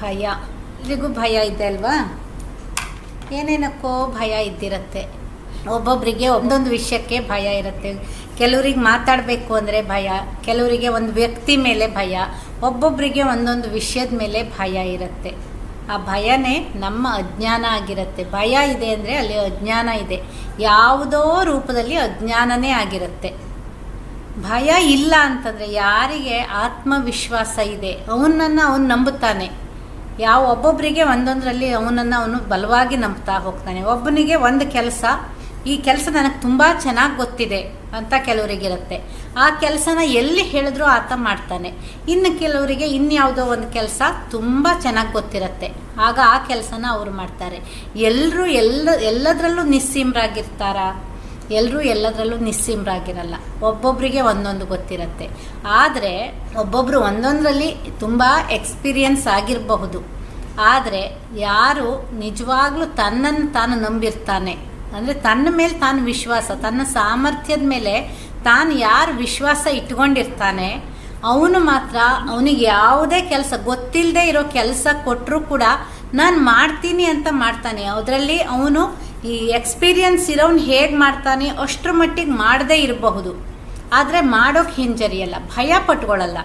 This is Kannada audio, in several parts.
ಭಯ. ಎಲ್ರಿಗೂ ಭಯ ಇದೆ ಅಲ್ವಾ? ಏನೇನಕ್ಕೋ ಭಯ ಇದ್ದಿರತ್ತೆ. ಒಬ್ಬೊಬ್ಬರಿಗೆ ಒಂದೊಂದು ವಿಷಯಕ್ಕೆ ಭಯ ಇರುತ್ತೆ. ಕೆಲವರಿಗೆ ಮಾತಾಡಬೇಕು ಅಂದರೆ ಭಯ, ಕೆಲವರಿಗೆ ಒಂದು ವ್ಯಕ್ತಿ ಮೇಲೆ ಭಯ ಒಬ್ಬೊಬ್ಬರಿಗೆ ಒಂದೊಂದು ವಿಷಯದ ಮೇಲೆ ಭಯ ಇರುತ್ತೆ. ಆ ಭಯನೇ ನಮ್ಮ ಅಜ್ಞಾನ ಆಗಿರುತ್ತೆ. ಭಯ ಇದೆ ಅಂದರೆ ಅಲ್ಲಿ ಅಜ್ಞಾನ ಇದೆ. ಯಾವುದೋ ರೂಪದಲ್ಲಿ ಅಜ್ಞಾನನೇ ಆಗಿರುತ್ತೆ. ಭಯ ಇಲ್ಲ ಅಂತಂದರೆ ಯಾರಿಗೆ ಆತ್ಮವಿಶ್ವಾಸ ಇದೆ? ಅವನನ್ನು ಅವನು ನಂಬುತ್ತಾನೆ. ಯಾವ ಒಬ್ಬೊಬ್ಬರಿಗೆ ಒಂದೊಂದರಲ್ಲಿ ಅವನನ್ನು ಅವನು ಬಲವಾಗಿ ನಂಬ್ತಾ ಹೋಗ್ತಾನೆ. ಒಬ್ಬನಿಗೆ ಒಂದು ಕೆಲಸ, ಈ ಕೆಲಸ ನನಗೆ ತುಂಬ ಚೆನ್ನಾಗಿ ಗೊತ್ತಿದೆ ಅಂತ ಕೆಲವರಿಗಿರುತ್ತೆ. ಆ ಕೆಲಸನ ಎಲ್ಲಿ ಹೇಳಿದ್ರೂ ಆತ ಮಾಡ್ತಾನೆ. ಇನ್ನು ಕೆಲವರಿಗೆ ಇನ್ಯಾವುದೋ ಒಂದು ಕೆಲಸ ತುಂಬ ಚೆನ್ನಾಗಿ ಗೊತ್ತಿರುತ್ತೆ. ಆಗ ಆ ಕೆಲಸನ ಅವರು ಮಾಡ್ತಾರೆ. ಎಲ್ಲರೂ ಎಲ್ಲ, ಎಲ್ಲದರಲ್ಲೂ ನಿಸ್ಸೀಮರಾಗಿರ್ತಾರಾ? ಎಲ್ಲರೂ ಎಲ್ಲದರಲ್ಲೂ ನಿಸ್ಸೀಮರಾಗಿರಲ್ಲ. ಒಬ್ಬೊಬ್ಬರಿಗೆ ಒಂದೊಂದು ಗೊತ್ತಿರುತ್ತೆ. ಆದರೆ ಒಬ್ಬೊಬ್ಬರು ಒಂದೊಂದರಲ್ಲಿ ತುಂಬ ಎಕ್ಸ್ಪೀರಿಯನ್ಸ್ ಆಗಿರಬಹುದು. ಆದರೆ ಯಾರು ನಿಜವಾಗ್ಲೂ ತನ್ನನ್ನು ತಾನು ನಂಬಿರ್ತಾನೆ. ಅಂದರೆ ತನ್ನ ಮೇಲೆ ತಾನು ವಿಶ್ವಾಸ, ತನ್ನ ಸಾಮರ್ಥ್ಯದ ಮೇಲೆ ತಾನು ಯಾರು ವಿಶ್ವಾಸ ಇಟ್ಕೊಂಡಿರ್ತಾನೆ, ಅವನು ಮಾತ್ರ ಅವನಿಗೆ ಯಾವುದೇ ಕೆಲಸ ಗೊತ್ತಿಲ್ಲದೆ ಇರೋ ಕೆಲಸ ಕೊಟ್ಟರೂ ಕೂಡ ನಾನು ಮಾಡ್ತೀನಿ ಅಂತ ಮಾಡ್ತಾನೆ. ಅದರಲ್ಲಿ ಅವನು ಈ ಎಕ್ಸ್ಪೀರಿಯನ್ಸ್ ಇರೋನು ಹೇಗೆ ಮಾಡ್ತಾನೆ ಅಷ್ಟರ ಮಟ್ಟಿಗೆ ಮಾಡದೇ ಇರಬಹುದು. ಆದರೆ ಮಾಡೋಕ್ಕೆ ಹಿಂಜರಿಯಲ್ಲ, ಭಯ ಪಟ್ಕೊಳ್ಳಲ್ಲ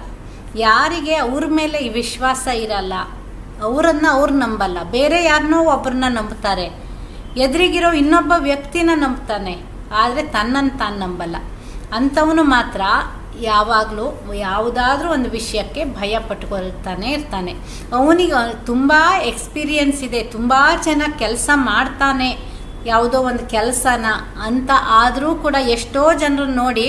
ಯಾರಿಗೆ ಅವ್ರ ಮೇಲೆ ಈ ವಿಶ್ವಾಸ ಇರಲ್ಲ, ಅವರನ್ನು ಅವ್ರು ನಂಬಲ್ಲ. ಬೇರೆ ಯಾರನ್ನೋ ಒಬ್ಬರನ್ನ ನಂಬ್ತಾರೆ. ಎದುರಿಗಿರೋ ಇನ್ನೊಬ್ಬ ವ್ಯಕ್ತಿನ ನಂಬ್ತಾನೆ, ಆದರೆ ತನ್ನನ್ನು ತಾನು ನಂಬಲ್ಲ. ಅಂಥವನು ಮಾತ್ರ ಯಾವಾಗಲೂ ಯಾವುದಾದ್ರೂ ಒಂದು ವಿಷಯಕ್ಕೆ ಭಯ ಪಟ್ಕೊಳ್ತಾನೆ ಇರ್ತಾನೆ. ಅವನಿಗೆ ತುಂಬ ಎಕ್ಸ್ಪೀರಿಯನ್ಸ್ ಇದೆ, ತುಂಬ ಚೆನ್ನಾಗಿ ಕೆಲಸ ಮಾಡ್ತಾನೆ. ಯಾವುದೋ ಒಂದು ಕೆಲಸನ ಅಂತ ಆದರೂ ಕೂಡ ಎಷ್ಟೋ ಜನರು ನೋಡಿ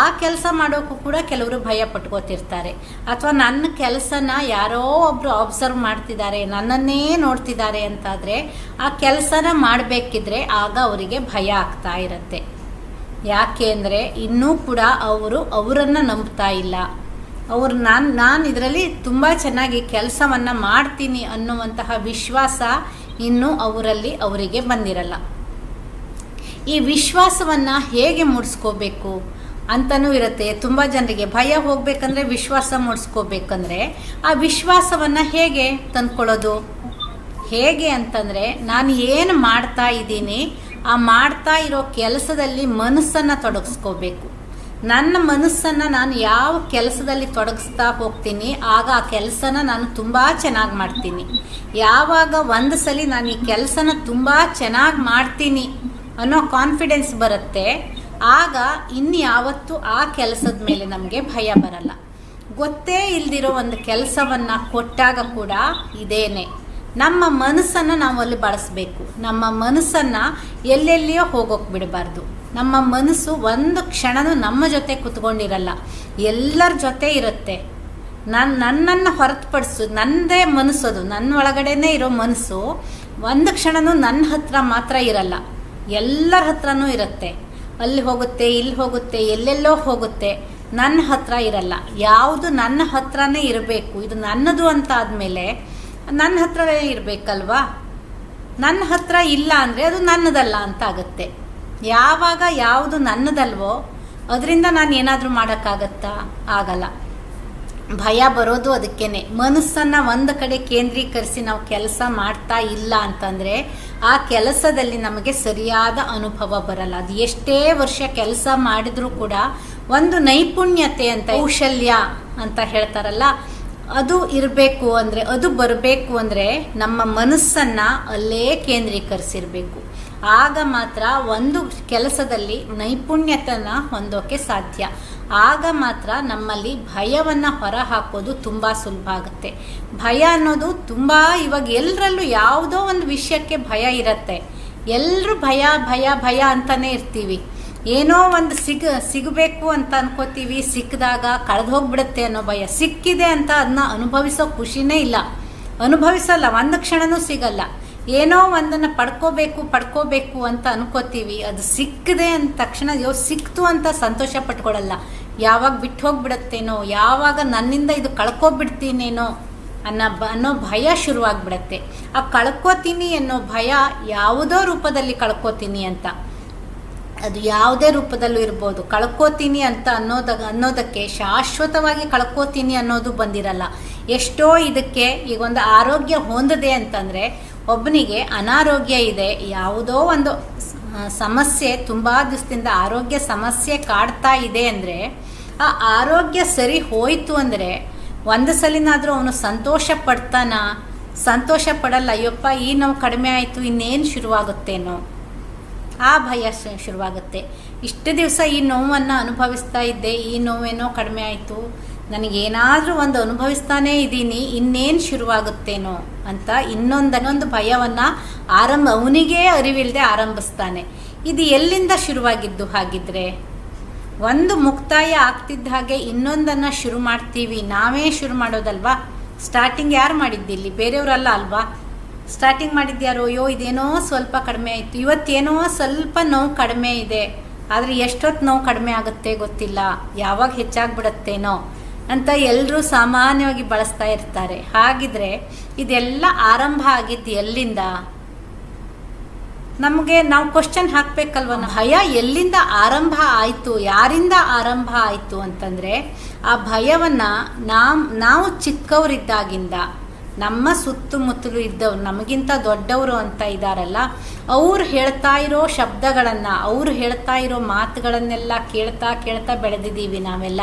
ಆ ಕೆಲಸ ಮಾಡೋಕ್ಕೂ ಕೂಡ ಕೆಲವರು ಭಯ ಪಟ್ಕೋತಿರ್ತಾರೆ. ಅಥವಾ ನನ್ನ ಕೆಲಸನ ಯಾರೋ ಒಬ್ಬರು ಅಬ್ಸರ್ವ್ ಮಾಡ್ತಿದ್ದಾರೆ, ನನ್ನನ್ನೇ ನೋಡ್ತಿದ್ದಾರೆ ಅಂತಾದರೆ ಆ ಕೆಲಸನ ಮಾಡಬೇಕಿದ್ರೆ ಆಗ ಅವರಿಗೆ ಭಯ ಆಗ್ತಾ ಇರುತ್ತೆ. ಯಾಕೆ ಅಂದರೆ ಇನ್ನೂ ಕೂಡ ಅವರು ಅವರನ್ನು ನಂಬ್ತಾ ಇಲ್ಲ. ಅವರು ನಾನು ನಾನು ಇದರಲ್ಲಿ ತುಂಬ ಚೆನ್ನಾಗಿ ಕೆಲಸವನ್ನು ಮಾಡ್ತೀನಿ ಅನ್ನುವಂತಹ ವಿಶ್ವಾಸ ಇನ್ನೂ ಅವರಲ್ಲಿ ಅವರಿಗೆ ಬಂದಿರಲ್ಲ. ಈ ವಿಶ್ವಾಸವನ್ನು ಹೇಗೆ ಮೂಡಿಸ್ಕೋಬೇಕು ಅಂತಲೂ ಇರುತ್ತೆ. ತುಂಬ ಜನರಿಗೆ ಭಯ ಹೋಗ್ಬೇಕಂದ್ರೆ ವಿಶ್ವಾಸ ಮೂಡಿಸ್ಕೋಬೇಕಂದ್ರೆ ಆ ವಿಶ್ವಾಸವನ್ನು ಹೇಗೆ ತಂದ್ಕೊಳ್ಳೋದು? ಹೇಗೆ ಅಂತಂದರೆ ನಾನು ಏನು ಮಾಡ್ತಾ ಇದ್ದೀನಿ, ಆ ಮಾಡ್ತಾ ಇರೋ ಕೆಲಸದಲ್ಲಿ ಮನಸ್ಸನ್ನು ತೊಡಗಿಸ್ಕೋಬೇಕು. ನನ್ನ ಮನಸ್ಸನ್ನು ನಾನು ಯಾವ ಕೆಲಸದಲ್ಲಿ ತೊಡಗಿಸ್ತಾ ಹೋಗ್ತೀನಿ, ಆಗ ಆ ಕೆಲಸನ ನಾನು ತುಂಬ ಚೆನ್ನಾಗಿ ಮಾಡ್ತೀನಿ. ಯಾವಾಗ ಒಂದು ಸಲ ನಾನು ಈ ಕೆಲಸನ ತುಂಬ ಚೆನ್ನಾಗಿ ಮಾಡ್ತೀನಿ ಅನ್ನೋ ಕಾನ್ಫಿಡೆನ್ಸ್ ಬರುತ್ತೆ, ಆಗ ಇನ್ಯಾವತ್ತೂ ಆ ಕೆಲಸದ ಮೇಲೆ ನಮಗೆ ಭಯ ಬರಲ್ಲ. ಗೊತ್ತೇ ಇಲ್ದಿರೋ ಒಂದು ಕೆಲಸವನ್ನು ಕೊಟ್ಟಾಗ ಕೂಡ ಇದೇನೆ. ನಮ್ಮ ಮನಸ್ಸನ್ನು ನಾವು ಅಲ್ಲಿ ಬಳಸಬೇಕು. ನಮ್ಮ ಮನಸ್ಸನ್ನು ಎಲ್ಲೆಲ್ಲಿಯೋ ಹೋಗೋಕೆ ಬಿಡಬಾರ್ದು. ನಮ್ಮ ಮನಸ್ಸು ಒಂದು ಕ್ಷಣನೂ ನಮ್ಮ ಜೊತೆ ಕುತ್ಕೊಂಡಿರಲ್ಲ. ಎಲ್ಲರ ಜೊತೆ ಇರುತ್ತೆ. ನನ್ನ ನನ್ನನ್ನು ಹೊರತುಪಡಿಸು ನನ್ನದೇ ಅದು. ನನ್ನ ಒಳಗಡೆನೇ ಇರೋ ಮನಸ್ಸು ಒಂದು ಕ್ಷಣನೂ ನನ್ನ ಹತ್ರ ಮಾತ್ರ ಇರಲ್ಲ. ಎಲ್ಲರ ಹತ್ರನೂ ಇರುತ್ತೆ. ಅಲ್ಲಿ ಹೋಗುತ್ತೆ, ಇಲ್ಲಿ ಹೋಗುತ್ತೆ, ಎಲ್ಲೆಲ್ಲೋ ಹೋಗುತ್ತೆ. ನನ್ನ ಹತ್ರ ಇರಲ್ಲ. ಯಾವುದು ನನ್ನ ಹತ್ರನೇ ಇರಬೇಕು. ಇದು ನನ್ನದು ಅಂತ ಆದ್ಮೇಲೆ ನನ್ನ ಹತ್ರನೇ ಇರಬೇಕಲ್ವಾ? ನನ್ನ ಹತ್ರ ಇಲ್ಲ ಅಂದರೆ ಅದು ನನ್ನದಲ್ಲ ಅಂತ ಆಗುತ್ತೆ. ಯಾವಾಗ ಯಾವುದು ನನ್ನದಲ್ವೋ, ಅದರಿಂದ ನಾನು ಏನಾದರೂ ಮಾಡೋಕ್ಕಾಗತ್ತಾ? ಆಗಲ್ಲ. ಭಯ ಬರೋದು ಅದಕ್ಕೇನೆ. ಮನಸ್ಸನ್ನು ಒಂದು ಕಡೆ ಕೇಂದ್ರೀಕರಿಸಿ ನಾವು ಕೆಲಸ ಮಾಡ್ತಾ ಇಲ್ಲ ಅಂತಂದರೆ, ಆ ಕೆಲಸದಲ್ಲಿ ನಮಗೆ ಸರಿಯಾದ ಅನುಭವ ಬರಲ್ಲ. ಅದು ಎಷ್ಟೇ ವರ್ಷ ಕೆಲಸ ಮಾಡಿದರೂ ಕೂಡ ಒಂದು ನೈಪುಣ್ಯತೆ ಅಂತ, ಕೌಶಲ್ಯ ಅಂತ ಹೇಳ್ತಾರಲ್ಲ, ಅದು ಇರಬೇಕು ಅಂದರೆ, ಅದು ಬರಬೇಕು ಅಂದರೆ ನಮ್ಮ ಮನಸ್ಸನ್ನು ಅಲ್ಲೇ ಕೇಂದ್ರೀಕರಿಸಿರಬೇಕು. ಆಗ ಮಾತ್ರ ಒಂದು ಕೆಲಸದಲ್ಲಿ ನೈಪುಣ್ಯತನ ಹೊಂದೋಕೆ ಸಾಧ್ಯ. ಆಗ ಮಾತ್ರ ನಮ್ಮಲ್ಲಿ ಭಯವನ್ನು ಹೊರ ಹಾಕೋದು ತುಂಬ ಸುಲಭ ಆಗುತ್ತೆ. ಭಯ ಅನ್ನೋದು ತುಂಬ ಇವಾಗ ಎಲ್ಲರಲ್ಲೂ ಯಾವುದೋ ಒಂದು ವಿಷಯಕ್ಕೆ ಭಯ ಇರುತ್ತೆ. ಎಲ್ಲರೂ ಭಯ ಭಯ ಭಯ ಅಂತಲೇ ಇರ್ತೀವಿ. ಏನೋ ಒಂದು ಸಿಗ, ಸಿಗಬೇಕು ಅಂತ ಅನ್ಕೋತೀವಿ, ಸಿಕ್ಕಿದಾಗ ಕಳೆದು ಹೋಗ್ಬಿಡುತ್ತೆ ಅನ್ನೋ ಭಯ. ಸಿಕ್ಕಿದೆ ಅಂತ ಅದನ್ನ ಅನುಭವಿಸೋ ಖುಷಿನೇ ಇಲ್ಲ. ಅನುಭವಿಸಲ್ಲ, ಒಂದು ಕ್ಷಣನೂ ಸಿಗಲ್ಲ. ಏನೋ ಒಂದನ್ನು ಪಡ್ಕೋಬೇಕು ಪಡ್ಕೋಬೇಕು ಅಂತ ಅನ್ಕೋತೀವಿ. ಅದು ಸಿಕ್ಕದೆ ಅಂದ ತಕ್ಷಣ ಯೋ ಸಿಕ್ತು ಅಂತ ಸಂತೋಷ ಪಟ್ಕೊಳಲ್ಲ. ಯಾವಾಗ ಬಿಟ್ಟು ಹೋಗ್ಬಿಡತ್ತೇನೋ, ಯಾವಾಗ ನನ್ನಿಂದ ಇದು ಕಳ್ಕೊಬಿಡ್ತೀನೇನೋ ಅನ್ನೋ ಬ, ಅನ್ನೋ ಭಯ ಶುರುವಾಗ್ಬಿಡತ್ತೆ. ಆ ಕಳ್ಕೊತೀನಿ ಅನ್ನೋ ಭಯ ಯಾವುದೋ ರೂಪದಲ್ಲಿ ಕಳ್ಕೊತೀನಿ ಅಂತ. ಅದು ಯಾವುದೇ ರೂಪದಲ್ಲೂ ಇರ್ಬೋದು. ಕಳ್ಕೋತೀನಿ ಅಂತ ಅನ್ನೋದ, ಅನ್ನೋದಕ್ಕೆ ಶಾಶ್ವತವಾಗಿ ಕಳ್ಕೋತೀನಿ ಅನ್ನೋದು ಬಂದಿರಲ್ಲ. ಎಷ್ಟೋ ಇದಕ್ಕೆ ಈಗ ಒಂದು ಆರೋಗ್ಯ ಹೊಂದದೆ ಅಂತಂದರೆ ಒಬ್ಬನಿಗೆ ಅನಾರೋಗ್ಯ ಇದೆ, ಯಾವುದೋ ಒಂದು ಸಮಸ್ಯೆ, ತುಂಬ ದಿವಸದಿಂದ ಆರೋಗ್ಯ ಸಮಸ್ಯೆ ಕಾಡ್ತಾ ಇದೆ ಅಂದರೆ, ಆ ಆರೋಗ್ಯ ಸರಿ ಹೋಯಿತು ಅಂದರೆ, ಒಂದು ಸಲಿನಾದರೂ ಅವನು ಸಂತೋಷ ಪಡ್ತಾನ? ಸಂತೋಷ ಪಡಲ್ಲ, ಅಯ್ಯಪ್ಪ, ಈ ನೋವು ಕಡಿಮೆ ಆಯಿತು, ಇನ್ನೇನು ಶುರುವಾಗುತ್ತೇನೋ? ಆ ಭಯ ಶುರುವಾಗುತ್ತೆ. ಇಷ್ಟು ದಿವಸ ಈ ನೋವನ್ನು ಅನುಭವಿಸ್ತಾ ಇದ್ದೆ, ಈ ನೋವೇನೋ ಕಡಿಮೆ ಆಯಿತು ನನಗೇನಾದರೂ ಒಂದು ಅನುಭವಿಸ್ತಾನೇ ಇದ್ದೀನಿ, ಇನ್ನೇನು ಶುರುವಾಗುತ್ತೇನೋ ಅಂತ ಇನ್ನೊಂದನ್ನೊಂದು ಇನ್ನೊಂದು ಭಯವನ್ನು ಆರಂಭ, ಅವನಿಗೇ ಅರಿವಿಲ್ಲದೆ ಆರಂಭಿಸ್ತಾನೆ. ಇದು ಎಲ್ಲಿಂದ ಶುರುವಾಗಿದ್ದು ಹಾಗಿದ್ರೆ, ಒಂದು ಮುಕ್ತಾಯ ಆಗ್ತಿದ್ದ ಹಾಗೆ ಇನ್ನೊಂದನ್ನು ಶುರು ಮಾಡ್ತೀವಿ, ನಾವೇ ಶುರು ಮಾಡೋದಲ್ವಾ? ಸ್ಟಾರ್ಟಿಂಗ್ ಯಾರು ಮಾಡಿದ್ದಿಲ್ಲಿ ಬೇರೆಯವರಲ್ಲ ಅಲ್ವಾ? ಸ್ಟಾರ್ಟಿಂಗ್ ಮಾಡಿದ್ಯಾರೋ? ಅಯ್ಯೋ, ಇದೇನೋ ಸ್ವಲ್ಪ ಕಡಿಮೆ ಆಯಿತು. ಇವತ್ತೇನೋ ಸ್ವಲ್ಪ ನೋವು ಕಡಿಮೆ ಇದೆ. ಆದರೆ ಎಷ್ಟೊತ್ತು ನೋವು ಕಡಿಮೆ ಆಗುತ್ತೆ ಗೊತ್ತಿಲ್ಲ. ಯಾವಾಗ ಹೆಚ್ಚಾಗ್ಬಿಡತ್ತೇನೋ? ಅಂತ ಎಲ್ಲರೂ ಸಾಮಾನ್ಯವಾಗಿ ಬಳಸ್ತಾ ಇರ್ತಾರೆ. ಹಾಗಿದ್ರೆ ಇದೆಲ್ಲ ಆರಂಭ ಆಗಿದ್ದು ಎಲ್ಲಿಂದ? ನಮಗೆ ನಾವು ಕ್ವಶನ್ ಹಾಕ್ಬೇಕಲ್ವ? ಭಯ ಎಲ್ಲಿಂದ ಆರಂಭ ಆಯಿತು, ಯಾರಿಂದ ಆರಂಭ ಆಯಿತು ಅಂತಂದರೆ, ಆ ಭಯವನ್ನು ನಾವು ನಾವು ಚಿಕ್ಕವರಿದ್ದಾಗಿಂದ, ನಮ್ಮ ಸುತ್ತಮುತ್ತಲು ಇದ್ದವ್ರು, ನಮಗಿಂತ ದೊಡ್ಡವರು ಅಂತ ಇದ್ದಾರಲ್ಲ ಅವ್ರು ಹೇಳ್ತಾ ಇರೋ ಶಬ್ದಗಳನ್ನು, ಅವ್ರು ಹೇಳ್ತಾ ಇರೋ ಮಾತುಗಳನ್ನೆಲ್ಲ ಕೇಳ್ತಾ ಕೇಳ್ತಾ ಬೆಳೆದಿದ್ದೀವಿ ನಾವೆಲ್ಲ.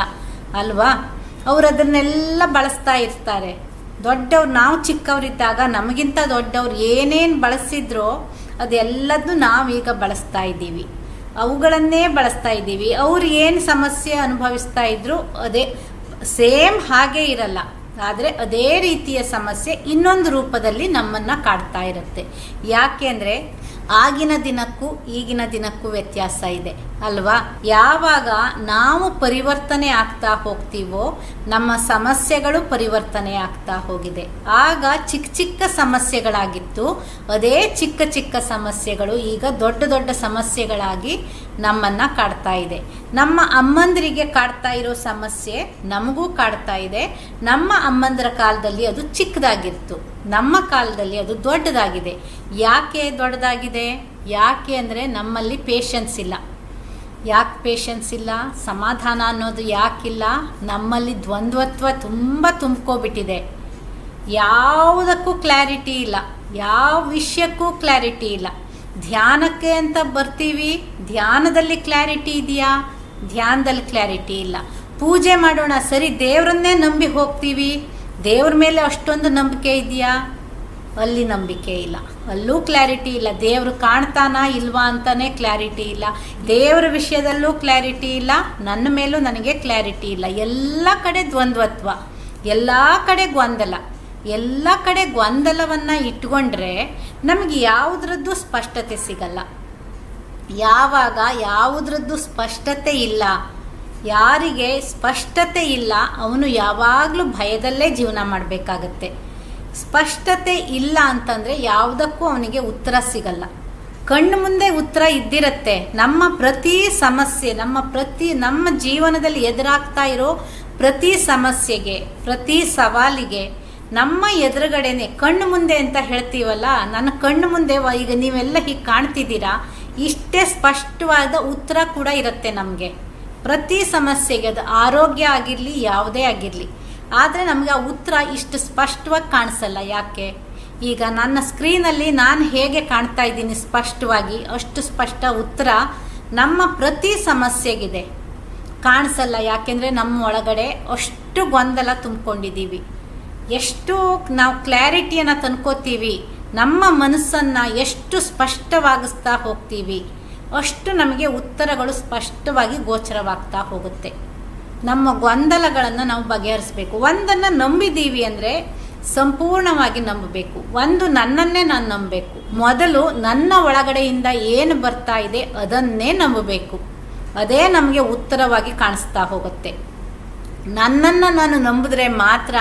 ಅಲ್ವಾ? ಅವ್ರು ಅದನ್ನೆಲ್ಲ ಬಳಸ್ತಾ ಇರ್ತಾರೆ. ದೊಡ್ಡವ್ರು ನಾವು ಚಿಕ್ಕವರಿದ್ದಾಗ ನಮಗಿಂತ ದೊಡ್ಡವ್ರು ಏನೇನು ಬಳಸಿದ್ರೋ ಅದೆಲ್ಲದನ್ನು ನಾವೀಗ ಬಳಸ್ತಾ ಇದ್ದೀವಿ. ಅವುಗಳನ್ನೇ ಬಳಸ್ತಾ ಇದ್ದೀವಿ. ಅವ್ರು ಏನು ಸಮಸ್ಯೆ ಅನುಭವಿಸ್ತಾ ಇದ್ರು ಅದೇ ಸೇಮ್ ಹಾಗೇ ಇರಲ್ಲ. ಆದರೆ ಅದೇ ರೀತಿಯ ಸಮಸ್ಯೆ ಇನ್ನೊಂದು ರೂಪದಲ್ಲಿ ನಮ್ಮನ್ನು ಕಾಡ್ತಾ ಇರುತ್ತೆ. ಯಾಕೆ ಅಂದರೆ ಆಗಿನ ದಿನಕ್ಕೂ ಈಗಿನ ದಿನಕ್ಕೂ ವ್ಯತ್ಯಾಸ ಇದೆ. ಅಲ್ವಾ? ಯಾವಾಗ ನಾವು ಪರಿವರ್ತನೆ ಆಗ್ತಾ ಹೋಗ್ತೀವೋ, ನಮ್ಮ ಸಮಸ್ಯೆಗಳು ಪರಿವರ್ತನೆ ಆಗ್ತಾ ಹೋಗಿದೆ. ಆಗ ಚಿಕ್ಕ ಚಿಕ್ಕ ಸಮಸ್ಯೆಗಳಾಗಿತ್ತು. ಅದೇ ಚಿಕ್ಕ ಚಿಕ್ಕ ಸಮಸ್ಯೆಗಳು ಈಗ ದೊಡ್ಡ ದೊಡ್ಡ ಸಮಸ್ಯೆಗಳಾಗಿ ನಮ್ಮನ್ನು ಕಾಡ್ತಾ ಇದೆ. ನಮ್ಮ ಅಮ್ಮಂದರಿಗೆ ಕಾಡ್ತಾ ಇರೋ ಸಮಸ್ಯೆ ನಮಗೂ ಕಾಡ್ತಾ ಇದೆ. ನಮ್ಮ ಅಮ್ಮಂದರ ಕಾಲದಲ್ಲಿ ಅದು ಚಿಕ್ಕದಾಗಿತ್ತು. ನಮ್ಮ ಕಾಲದಲ್ಲಿ ಅದು ದೊಡ್ಡದಾಗಿದೆ. ಯಾಕೆ ದೊಡ್ಡದಾಗಿದೆ? ಯಾಕೆ ಅಂದರೆ ನಮ್ಮಲ್ಲಿ ಪೇಷನ್ಸ್ ಇಲ್ಲ. ಯಾಕೆ ಪೇಷನ್ಸ್ ಇಲ್ಲ? ಸಮಾಧಾನ ಅನ್ನೋದು ಯಾಕಿಲ್ಲ? ನಮ್ಮಲ್ಲಿ ದ್ವಂದ್ವತ್ವ ತುಂಬ ತುಂಬ್ಕೋಬಿಟ್ಟಿದೆ. ಯಾವುದಕ್ಕೂ ಕ್ಲಾರಿಟಿ ಇಲ್ಲ. ಯಾವ ವಿಷಯಕ್ಕೂ ಕ್ಲಾರಿಟಿ ಇಲ್ಲ. ಧ್ಯಾನಕ್ಕೆ ಅಂತ ಬರ್ತೀವಿ. ಧ್ಯಾನದಲ್ಲಿ ಕ್ಲಾರಿಟಿ ಇದೆಯಾ? ಧ್ಯಾನದಲ್ಲಿ ಕ್ಲಾರಿಟಿ ಇಲ್ಲ. ಪೂಜೆ ಮಾಡೋಣ ಸರಿ ದೇವರನ್ನೇ ನಂಬಿ ಹೋಗ್ತೀವಿ. ದೇವ್ರ ಮೇಲೆ ಅಷ್ಟೊಂದು ನಂಬಿಕೆ ಇದೆಯಾ? ಅಲ್ಲಿ ನಂಬಿಕೆ ಇಲ್ಲ. ಅಲ್ಲೂ ಕ್ಲಾರಿಟಿ ಇಲ್ಲ. ದೇವರು ಕಾಣ್ತಾನಾ ಇಲ್ವಾ ಅಂತಾನೆ ಕ್ಲಾರಿಟಿ ಇಲ್ಲ. ದೇವರ ವಿಷಯದಲ್ಲೂ ಕ್ಲಾರಿಟಿ ಇಲ್ಲ. ನನ್ನ ಮೇಲೂ ನನಗೆ ಕ್ಲಾರಿಟಿ ಇಲ್ಲ. ಎಲ್ಲ ಕಡೆ ದ್ವಂದ್ವತ್ವ. ಎಲ್ಲ ಕಡೆ ಗೊಂದಲ. ಎಲ್ಲ ಕಡೆ ಗೊಂದಲವನ್ನು ಇಟ್ಕೊಂಡ್ರೆ ನಮಗೆ ಯಾವುದ್ರದ್ದು ಸ್ಪಷ್ಟತೆ ಸಿಗಲ್ಲ. ಯಾವಾಗ? ಯಾವುದ್ರದ್ದು ಸ್ಪಷ್ಟತೆ ಇಲ್ಲ. ಯಾರಿಗೆ ಸ್ಪಷ್ಟತೆ ಇಲ್ಲ, ಅವನು ಯಾವಾಗಲೂ ಭಯದಲ್ಲೇ ಜೀವನ ಮಾಡಬೇಕಾಗತ್ತೆ. ಸ್ಪಷ್ಟತೆ ಇಲ್ಲ ಅಂತಂದರೆ ಯಾವುದಕ್ಕೂ ಅವನಿಗೆ ಉತ್ತರ ಸಿಗಲ್ಲ. ಕಣ್ಣು ಮುಂದೆ ಉತ್ತರ ಇದ್ದಿರತ್ತೆ. ನಮ್ಮ ಪ್ರತಿ ಸಮಸ್ಯೆ, ನಮ್ಮ ಪ್ರತಿ, ನಮ್ಮ ಜೀವನದಲ್ಲಿ ಎದುರಾಗ್ತಾ ಇರೋ ಪ್ರತಿ ಸಮಸ್ಯೆಗೆ, ಪ್ರತಿ ಸವಾಲಿಗೆ ನಮ್ಮ ಎದುರುಗಡೆನೆ, ಕಣ್ಣು ಮುಂದೆ ಅಂತ ಹೇಳ್ತೀವಲ್ಲ, ನನ್ನ ಕಣ್ಣು ಮುಂದೆ ಈಗ ನೀವೆಲ್ಲ ಹೀಗೆ ಕಾಣ್ತಿದ್ದೀರಾ, ಇಷ್ಟೇ ಸ್ಪಷ್ಟವಾದ ಉತ್ತರ ಕೂಡ ಇರುತ್ತೆ ನಮಗೆ. ಪ್ರತಿ ಸಮಸ್ಯೆಗೆ ಅದು ಆರೋಗ್ಯ ಆಗಿರಲಿ, ಯಾವುದೇ ಆಗಿರಲಿ. ಆದರೆ ನಮಗೆ ಆ ಉತ್ತರ ಇಷ್ಟು ಸ್ಪಷ್ಟವಾಗಿ ಕಾಣಿಸಲ್ಲ. ಯಾಕೆ? ಈಗ ನನ್ನ ಸ್ಕ್ರೀನಲ್ಲಿ ನಾನು ಹೇಗೆ ಕಾಣ್ತಾ ಇದ್ದೀನಿ ಸ್ಪಷ್ಟವಾಗಿ, ಅಷ್ಟು ಸ್ಪಷ್ಟ ಉತ್ತರ ನಮ್ಮ ಪ್ರತಿ ಸಮಸ್ಯೆಗಿದೆ. ಕಾಣಿಸಲ್ಲ. ಯಾಕೆಂದರೆ ನಮ್ಮ ಒಳಗಡೆ ಅಷ್ಟು ಗೊಂದಲ ತುಂಬಿಕೊಂಡಿದ್ದೀವಿ. ಎಷ್ಟು ನಾವು ಕ್ಲಾರಿಟಿಯನ್ನು ತಂದ್ಕೋತೀವಿ, ನಮ್ಮ ಮನಸ್ಸನ್ನು ಎಷ್ಟು ಸ್ಪಷ್ಟವಾಗಿಸ್ತಾ ಹೋಗ್ತೀವಿ. ಅಷ್ಟು ನಮಗೆ ಉತ್ತರಗಳು ಸ್ಪಷ್ಟವಾಗಿ ಗೋಚರವಾಗ್ತಾ ಹೋಗುತ್ತೆ. ನಮ್ಮ ಗೊಂದಲಗಳನ್ನು ನಾವು ಬಗೆಹರಿಸಬೇಕು. ಒಂದನ್ನು ನಂಬಿದ್ದೀವಿ ಅಂದರೆ ಸಂಪೂರ್ಣವಾಗಿ ನಂಬಬೇಕು. ಒಂದು ನನ್ನನ್ನೇ ನಾನು ನಂಬಬೇಕು. ಮೊದಲು ನನ್ನ ಒಳಗಡೆಯಿಂದ ಏನು ಬರ್ತಾ ಇದೆ ಅದನ್ನೇ ನಂಬಬೇಕು. ಅದೇ ನಮಗೆ ಉತ್ತರವಾಗಿ ಕಾಣಿಸ್ತಾ ಹೋಗುತ್ತೆ. ನನ್ನನ್ನು ನಾನು ನಂಬಿದ್ರೆ ಮಾತ್ರ